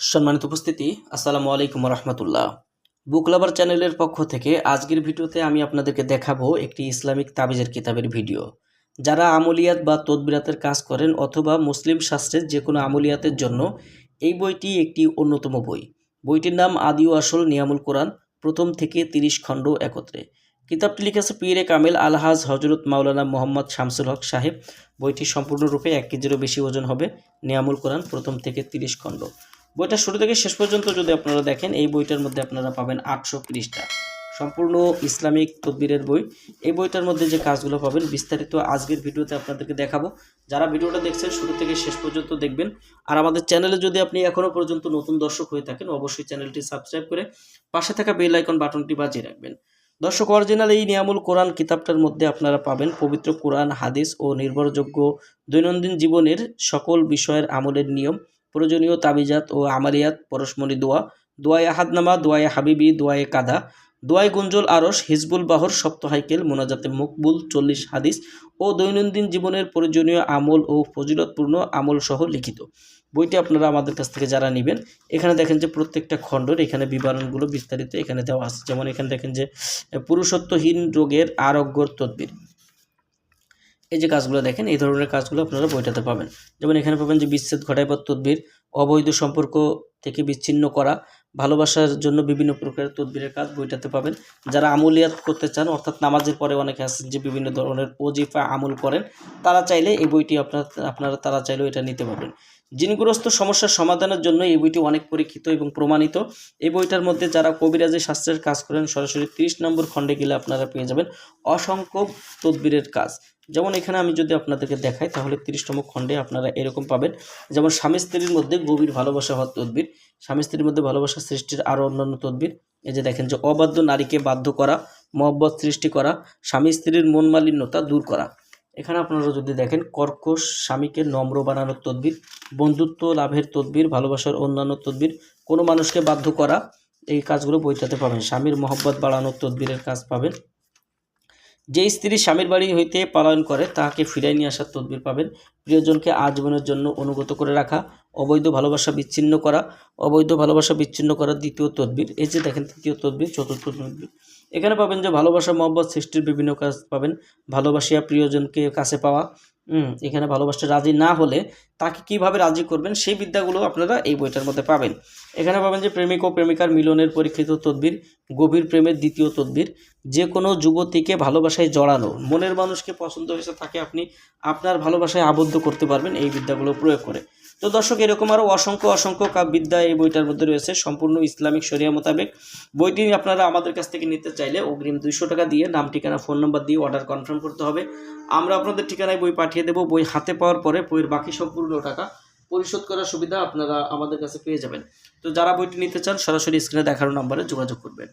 সম্মানিত উপস্থিতি, আসসালামু আলাইকুম রহমতুল্লাহ বুক লাভার চ্যানেলের পক্ষ থেকে আজকের ভিডিওতে আমি আপনাদেরকে দেখাবো একটি ইসলামিক তাবিজের কিতাবের ভিডিও। যারা আমলিয়াত বা তদবিরাতের কাজ করেন অথবা মুসলিম শাস্ত্রের যে কোনো আমলিয়াতের জন্য এই বইটি একটি অন্যতম বই। বইটির নাম আদি ও আসল নিয়ামুল কোরআন, প্রথম থেকে তিরিশ খণ্ড একত্রে। কিতাবটি লিখেছে পীরে কামেল আলহাজ হজরত মাওলানা মোহাম্মদ শামসুল হক সাহেব। বইটি সম্পূর্ণরূপে এক কেজিরও বেশি ওজন হবে। নিয়ামুল কোরআন, প্রথম থেকে তিরিশ খণ্ড। বইটা শুরু থেকে শেষ পর্যন্ত যদি আপনারা দেখেন, এই বইটার মধ্যে আপনারা পাবেন আটশো পৃষ্ঠা। সম্পূর্ণ ইসলামিক তদবিরের বই। এই বইটার মধ্যে যে কাজগুলো পাবেন, বিস্তারিত আজকের ভিডিওতে আপনাদেরকে দেখাবো। যারা ভিডিওটা দেখছেন, শুরু থেকে শেষ পর্যন্ত দেখবেন। আর আমাদের চ্যানেলে যদি আপনি এখনও পর্যন্ত নতুন দর্শক হয়ে থাকেন, অবশ্যই চ্যানেলটি সাবস্ক্রাইব করে পাশে থাকা বেল আইকন বাটনটি বাজিয়ে রাখবেন। দর্শক, অরিজিনাল এই নিয়ামুল কোরআন কিতাবটার মধ্যে আপনারা পাবেন পবিত্র কোরআন, হাদিস ও নির্ভরযোগ্য দৈনন্দিন জীবনের সকল বিষয়ের আমলের নিয়ম। প্রয়োজনীয় তাবিজাত ও আমালিয়াত, পরশমণি দোয়া, দোয়ায় আহাদনামা, দোয়ায় হাবিবি, দোয়ায় কাদা দোয়ায় গুঞ্জল আরস হিজবুল বাহর সপ্তহাইকেল মোনাজাতে মকবুল, চল্লিশ হাদিস ও দৈনন্দিন জীবনের প্রয়োজনীয় আমল ও ফজিলতপূর্ণ আমল সহ লিখিত। বইটি আপনারা আমাদের কাছ থেকে যারা নেবেন, এখানে দেখেন যে প্রত্যেকটা খণ্ডের এখানে বিবরণগুলো বিস্তারিত এখানে দেওয়া আছে। যেমন এখানে দেখেন যে পুরুষত্বহীন রোগের আরোগ্যর তদবির। এই যে কাজগুলো দেখেন, এই ধরনের কাজগুলো আপনারা বইটাতে পাবেন। যেমন এখানে পাবেন যে বিচ্ছেদ ঘটায় বা তদ্বির, অবৈধ সম্পর্ক থেকে বিচ্ছিন্ন করা, ভালোবাসার জন্য বিভিন্ন প্রকারের তদবিরের কাজ বইটাতে পাবেন। যারা আমলিয়াত করতে চান, অর্থাৎ নামাজের পরে অনেকে আছেন যে বিভিন্ন ধরনের ওজিফা আমল করেন, তারা চাইলে এই বইটি আপনার, আপনারা তারা চাইলেও এটা নিতে পারবেন। জিনগ্রস্ত সমস্যার সমাধানের জন্য এই বইটি অনেক পরীক্ষিত এবং প্রমাণিত। এই বইটার মধ্যে যারা কবিরাজি শাস্ত্রের কাজ করেন, সরাসরি তিরিশ নম্বর খণ্ডে গেলে আপনারা পেয়ে যাবেন অসংখ্য তদবিরের কাজ। যেমন এখানে আমি যদি আপনাদেরকে দেখাই, তাহলে তিরিশতম খণ্ডে আপনারা এরকম পাবেন। যেমন স্বামী স্ত্রীর মধ্যে গভীর ভালোবাসা হওয়ার তদবির, স্বামী স্ত্রীর মধ্যে ভালোবাসা সৃষ্টির আরও অন্যান্য তদবির। এই যে দেখেন যে অবাধ্য নারীকে বাধ্য করা, মহব্বত সৃষ্টি করা, স্বামী স্ত্রীর মন মালিন্যতা দূর করা। এখানে আপনারা যদি দেখেন, কর্কশ স্বামীকে নম্র বানানোর তদ্বির, বন্ধুত্ব, লাভের তদ্বির, ভালোবাসার অন্যান্য তদ্বির, কোনো মানুষকে বাধ্য করা এই কাজগুলো বইটাতে পাবেন। স্বামীর মহব্বত বাড়ানোর তদ্বিরের কাজ পাবেন। যে স্ত্রী স্বামীর বাড়ি হইতে পালায়ন করে, তাহাকে ফিরাই নিয়ে আসার তদবির পাবেন। প্রিয়জনকে আজীবনের জন্য অনুগত করে রাখা, অবৈধ ভালোবাসা বিচ্ছিন্ন করা, অবৈধ ভালোবাসা বিচ্ছিন্ন করা দ্বিতীয় তদবির। এই যে দেখেন, তৃতীয় তদবির, চতুর্থ তদবির। এখানে পাবেন যে ভালোবাসা, মহব্বত সৃষ্টির বিভিন্ন কাজ পাবেন। ভালোবাসিয়া প্রিয়জনকে কাছে পাওয়া এখানে ভালোবাসতে রাজি না হলে তাকে কীভাবে রাজি করবেন সেই বিদ্যাগুলো আপনারা এই বইটার মধ্যে পাবেন। এখানে পাবেন যে প্রেমিক ও প্রেমিকার মিলনের পরীক্ষিত তদ্বির, গভীর প্রেমের দ্বিতীয় তদ্বির, যে কোনো যুবতীকে ভালোবাসায় জড়ানো, মনের মানুষকে পছন্দ হয়েছে তাকে আপনি আপনার ভালোবাসায় আবদ্ধ করতে পারবেন এই বিদ্যাগুলো প্রয়োগ করে। তো দর্শক, এরকম আরও অসংখ্য অসংখ্য কাব বিদ্যা এই বইটার মধ্যে রয়েছে। সম্পূর্ণ ইসলামিক শরিয়া মোতাবেক। বইটি আপনারা আমাদের কাছ থেকে নিতে চাইলে অগ্রিম দুইশো টাকা দিয়ে নাম, ঠিকানা, ফোন নম্বর দিয়ে অর্ডার কনফার্ম করতে হবে। আমরা আপনাদের ঠিকানায় বই পাঠিয়ে দেবো। বই হাতে পাওয়ার পরে বইয়ের বাকি সম্পূর্ণ টাকা পরিশোধ করার সুবিধা আপনারা আমাদের কাছে পেয়ে যাবেন। তো যারা বইটি নিতে চান, সরাসরি স্ক্রিনে দেখানো নম্বরে যোগাযোগ করবেন।